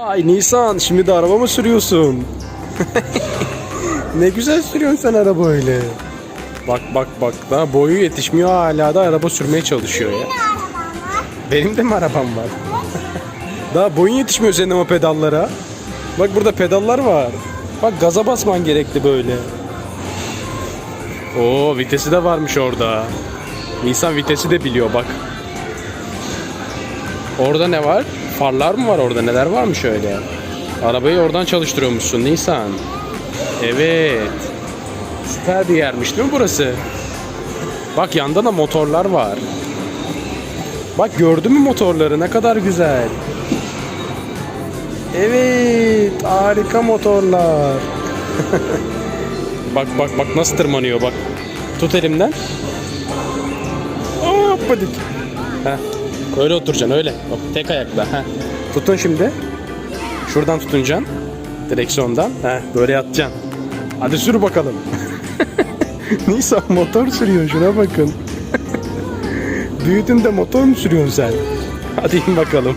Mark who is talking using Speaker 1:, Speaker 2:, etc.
Speaker 1: Ay Nisan şimdi de araba mı sürüyorsun? ne güzel sürüyorsun sen araba öyle. Bak bak bak daha boyu yetişmiyor hala da araba sürmeye çalışıyor ya. Benim de mi arabam var? daha boyun yetişmiyor senin ama pedallara. Bak burada pedallar var. Bak gaza basman gerekli böyle. Oo vitesi de varmış orada. Nisan vitesi de biliyor bak. Orada ne var? Farlar mı var orada? Neler varmış öyle? Arabayı oradan çalıştırıyormuşsun Nisan. Evet. Süper bir yermiş değil mi burası? Bak yanda da motorlar var. Bak gördün mü motorları? Ne kadar güzel. Evet, harika motorlar. bak bak bak nasıl tırmanıyor bak. Tut elimden. Hoppadik. Heh. Öyle oturacaksın öyle. Bak, tek ayakla. Heh. Tutun şimdi. Şuradan tutunacaksın. Direksiyondan. Heh, böyle yatacaksın. Hadi sür bakalım. Nisan motor sürüyor şuna bakın. Büyüdün de motor mu sürüyorsun sen? Hadi in bakalım.